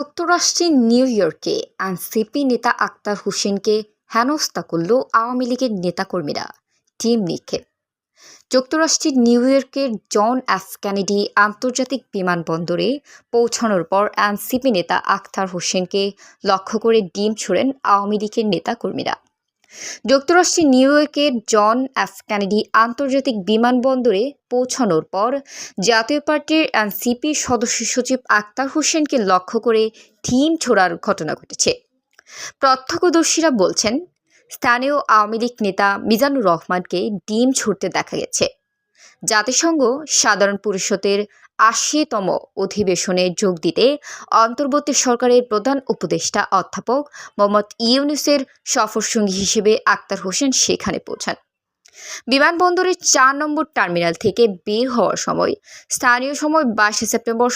যুক্তরাষ্ট্রের নিউ ইয়র্কে এনসিপি নেতা আক্তার হোসেনকে হেনস্থা করল আওয়ামী লীগের নেতাকর্মীরা। টিম নিক্ষেপ। যুক্তরাষ্ট্রের নিউ ইয়র্কের জন এফ কেনেডি আন্তর্জাতিক বিমানবন্দরে পৌঁছানোর পর এনসিপি নেতা আক্তার হোসেনকে লক্ষ্য করে ডিম ছোড়েন আওয়ামী লীগের নেতাকর্মীরা। যুক্তরাষ্ট্রের নিউ ইয়র্কের জন এফ কেনেডি আন্তর্জাতিক বিমানবন্দরে পৌঁছানোর পর জাতীয় পার্টির এনসিপি সদস্য সচিব আক্তার হোসেনকে লক্ষ্য করে থিম ছোড়ার ঘটনা ঘটেছে। প্রত্যক্ষদর্শীরা বলছেন, স্থানীয় আওয়ামী লীগ নেতা মিজানুর রহমানকে ডিম ছুটতে দেখা গেছে। জাতিসংঘ সাধারণ পরিষদের আশিতম অধিবেশনে যোগ দিতে অন্তর্বর্তী সরকারের প্রধান উপদেষ্টা অধ্যাপক মোহাম্মদ ইউনুসের সফরসঙ্গী হিসেবে আক্তার হোসেন সেখানে পৌঁছান। বিমানবন্দরের চার নম্বর টার্মিনাল থেকে বের হওয়ার সময়, স্থানীয় সময় বাইশে সেপ্টেম্বর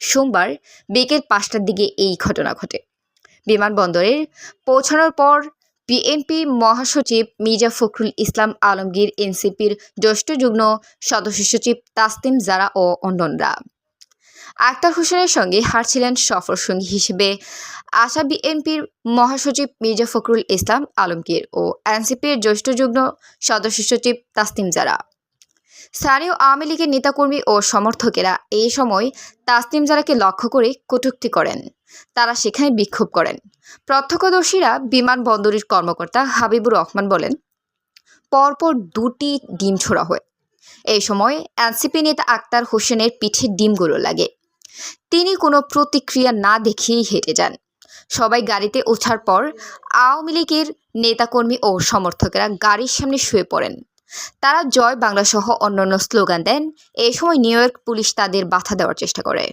সোমবার বিকেল পাঁচটার দিকে এই ঘটনা ঘটে। বিমানবন্দরের পৌঁছানোর পর বিএনপি মহাসচিব মির্জা ফখরুল ইসলাম আলমগীর, এনসিপির জ্যেষ্ঠ যুগ্ম সদস্য সচিব তাসতিম জারা ও অন্যরা। আক্তার হোসেনের সঙ্গে হারছিলেন সফর সঙ্গী হিসেবে আশা বিএনপির মহাসচিব মির্জা ফখরুল ইসলাম আলমগীর ও এনসিপির জ্যেষ্ঠ যুগ্ম সদস্য সচিব তাসতিম জারা। স্থানীয় আওয়ামী লীগের নেতাকর্মী ও সমর্থকেরা এই সময় তাসনিম জারাকে লক্ষ্য করে কটূক্তি করেন। তারা সেখানে বিক্ষোভ করেন। প্রত্যক্ষদর্শীরা বিমানবন্দরের কর্মকর্তা হাবিবুর রহমান বলেন, পরপর দুটি ডিম ছোড়া হয়। এই সময় এনসিপি নেতা আক্তার হোসেনের পিঠে ডিমগুলো লাগে। তিনি কোনো প্রতিক্রিয়া না দেখিয়েই হেঁটে যান। সবাই গাড়িতে ওঠার পর আওয়ামী লীগের নেতাকর্মী ও সমর্থকেরা গাড়ির সামনে শুয়ে পড়েন। তারা জয় বাংলা সহ অন্যান্য স্লোগান দেন। এই সময় নিউ ইয়র্ক পুলিশ তাদের বাধা দেওয়ার চেষ্টা করে।